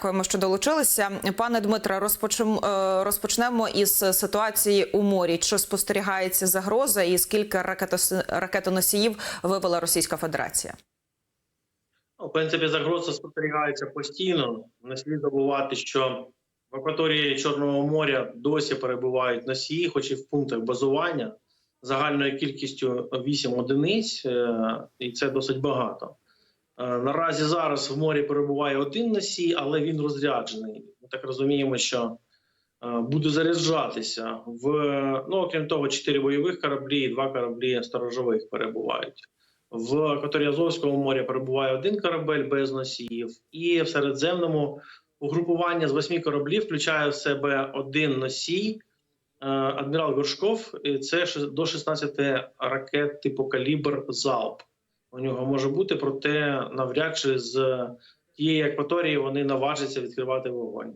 Дякуємо, що долучилися. Пане Дмитре, розпочнемо, розпочнемо із ситуації у морі. Чи спостерігається загроза і скільки ракетоносіїв вивела Російська Федерація? Ну, В принципі, загроза спостерігається постійно. Не слід забувати, що в акваторії Чорного моря досі перебувають носії, хоч і в пунктах базування загальною кількістю 8 одиниць, е, і це досить багато. Е, Наразі зараз в морі перебуває один носій, але він розряджений. Ми так розуміємо, що е, буде заряджатися в ну, окрім того, 4 бойових кораблі і 2 кораблі сторожових перебувають. В акваторії Азовського моря перебуває один корабель без носіїв, і в Середземному угрупування з восьми кораблів включає в себе один носій. е, Адмірал Горшков, і це до 16 ракет типу калібр залп. У нього може бути, проте навряд чи з тієї акваторії вони наважаться відкривати вогонь.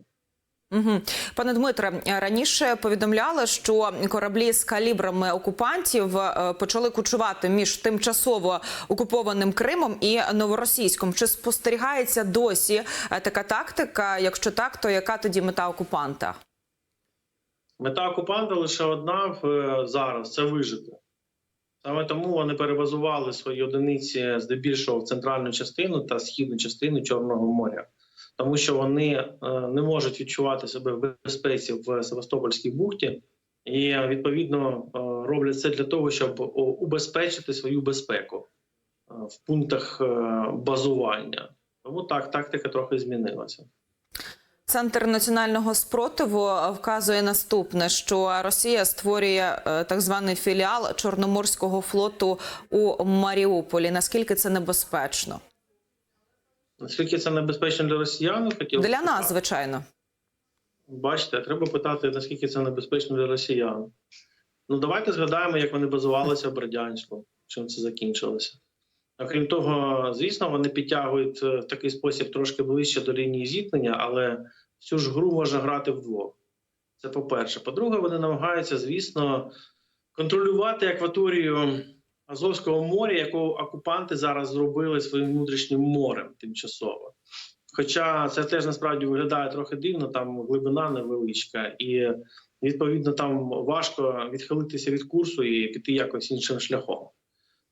Угу. Пане Дмитре, раніше повідомляли, що кораблі з калібрами окупантів е, почали кучувати між тимчасово окупованим Кримом і Новоросійськом. Чи спостерігається досі е, така тактика? Якщо так, то яка тоді мета окупанта? Мета окупанта лише одна е, зараз це вижити. Саме тому вони перебазували свої одиниці здебільшого в центральну частину та східну частину Чорного моря, тому що вони е, не можуть відчувати себе в безпеці в Севастопольській бухті, і відповідно е, роблять це для того, щоб убезпечити свою безпеку е, в пунктах базування. Тому так тактика трохи змінилася. Центр національного спротиву вказує наступне: що Росія створює е, так званий філіал Чорноморського флоту у Маріуполі. Наскільки це небезпечно? Наскільки це небезпечно для росіян? хотів Для нас, звичайно. Бачите, треба питати, наскільки це небезпечно для росіян. Ну, давайте згадаємо, як вони базувалися в Бердянську, чим це закінчилося. Окрім того, звісно, вони підтягують е, в такий спосіб трошки ближче до лінії зіткнення, але всю ж гру можна грати вдвох. Це по-перше. По-друге, вони намагаються, звісно, контролювати акваторію Азовського моря, яку окупанти зараз зробили своїм внутрішнім морем тимчасово. Хоча це теж насправді виглядає трохи дивно, там глибина невеличка, і відповідно там важко відхилитися від курсу і піти якось іншим шляхом,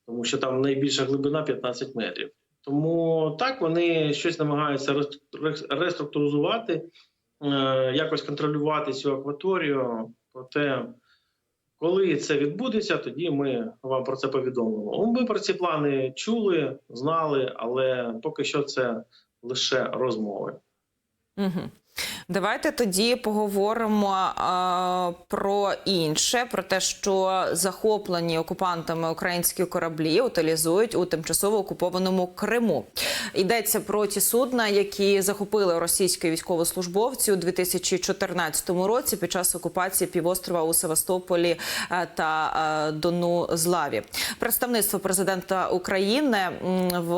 тому що там найбільша глибина 15 метрів. Тому так вони щось намагаються рес- рес- реструктуризувати, е, якось контролювати цю акваторію. Проте, коли це відбудеться, тоді ми вам про це повідомимо. Ми про ці плани чули, знали, але поки що це лише розмови. Угу. Давайте тоді поговоримо а, про інше, про те, що захоплені окупантами українські кораблі утилізують у тимчасово окупованому Криму. Йдеться про ті судна, які захопили російські військовослужбовці у 2014 році під час окупації півострова у Севастополі е, та е, Дону Злаві. Представництво президента України в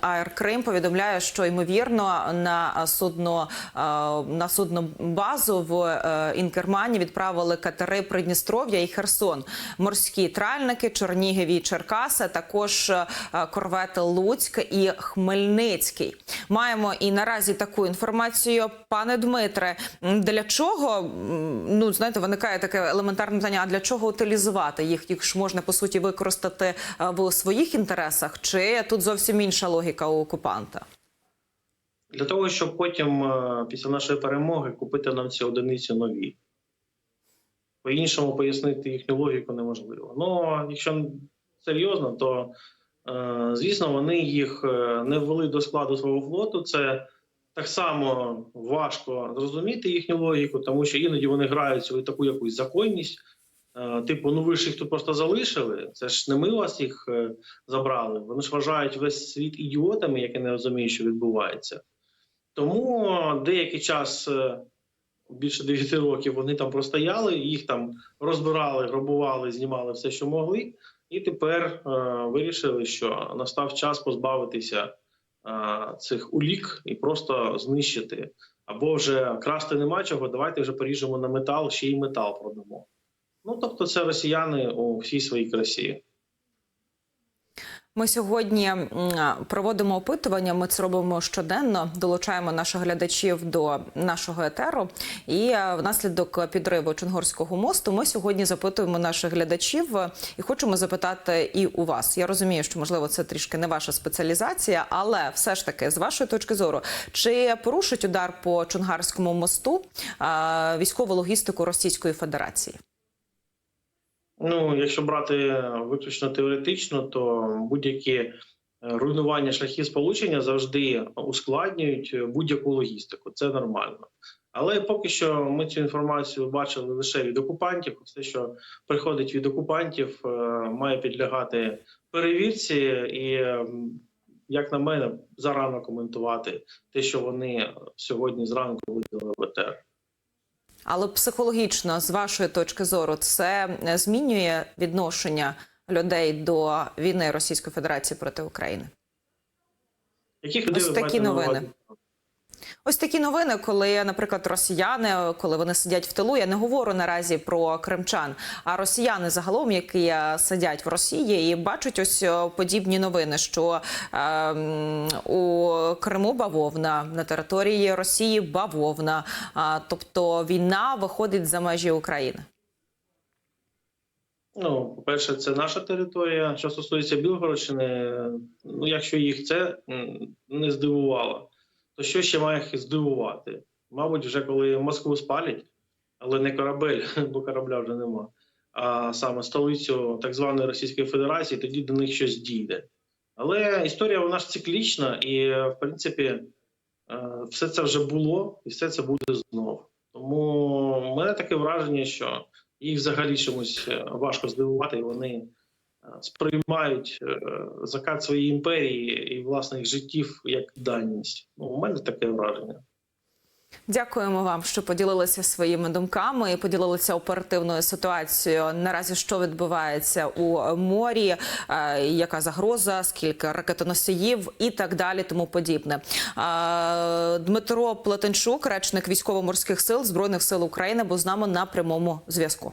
АР Крим повідомляє, що ймовірно на судно е, на судну базу в е, Інкермані відправили катери Придністров'я і Херсон, морські тральники, Чернігів і Черкаси, також е, корвети Луцьк і Хмельницький. Маємо і наразі таку інформацію. Пане Дмитре, для чого ну знаєте, виникає таке елементарне питання: а для чого утилізувати їх? Їх ж можна по суті використати е, в своїх інтересах, чи тут зовсім інша логіка у окупанта? Для того, щоб потім е, після нашої перемоги купити нам ці одиниці нові. По-іншому пояснити їхню логіку неможливо. Ну, якщо серйозно, то е, звісно, вони їх е, не ввели до складу свого флоту. Це так само важко зрозуміти їхню логіку, тому що іноді вони грають свою таку якусь законність. Типу, ну ви ж їх тут просто залишили. Це ж не ми вас їх забрали. Вони ж вважають весь світ ідіотами, які не розуміють, що відбувається. Тому деякий час, е, більше 9 років, вони там простояли, їх там розбирали, грабували, знімали все, що могли, і тепер е, вирішили, що настав час позбавитися е, цих улік і просто знищити. Або вже красти нема чого, давайте вже поріжемо на метал, ще й метал продамо. Ну тобто, це росіяни у всій своїй красі. Ми сьогодні проводимо опитування. Ми це робимо щоденно, долучаємо наших глядачів до нашого етеру. І е, внаслідок підриву Чонгорського мосту ми сьогодні запитуємо наших глядачів е, і хочемо запитати і у вас. Я розумію, що можливо це трішки не ваша спеціалізація, але все ж таки, з вашої точки зору, чи порушить удар по Чонгарському мосту е, військову логістику Російської Федерації? Ну, якщо брати виключно теоретично, то будь-які е, руйнування шляхів сполучення завжди ускладнюють будь-яку логістику. Це нормально. Але поки що ми цю інформацію бачили лише від окупантів. Все, що приходить від окупантів, е, має підлягати перевірці, і як на мене, зарано коментувати те, що вони сьогодні зранку видали в ЕТР. Але психологічно, з вашої точки зору, це е, змінює відношення людей до війни Російської Федерації проти України. Яких людей Ось такі новини. Ось такі новини, коли, наприклад, росіяни, коли вони сидять в тилу, я не говорю наразі про кримчан, а росіяни загалом, які е, сидять в Росії і бачать ось е, подібні новини, що е, у Криму бавовна, на території Росії бавовна, а, тобто війна виходить за межі України. Ну, по-перше, це наша територія. Що стосується Білгородщини, ну якщо їх це не здивувало, то що ще має здивувати? Мабуть, вже коли Москву спалять, але не корабель, бо корабля вже нема. А саме столицю так званої Російської Федерації, тоді до них щось дійде. Але історія вона ж циклічна, і в принципі е, все це вже було, і все це буде знову. Тому в мене таке враження, що їх взагалі чомусь е, важко здивувати, і вони сприймають е, закат своєї імперії і власних життів як даність. Ну, у мене таке враження. Дякуємо вам, що поділилися своїми думками і поділилися оперативною ситуацією. Наразі що відбувається у морі, е, яка загроза, скільки ракетоносіїв і так далі, тому подібне. Е, Дмитро Плетенчук, речник військово-морських сил збройних сил України, був з нами на прямому зв'язку.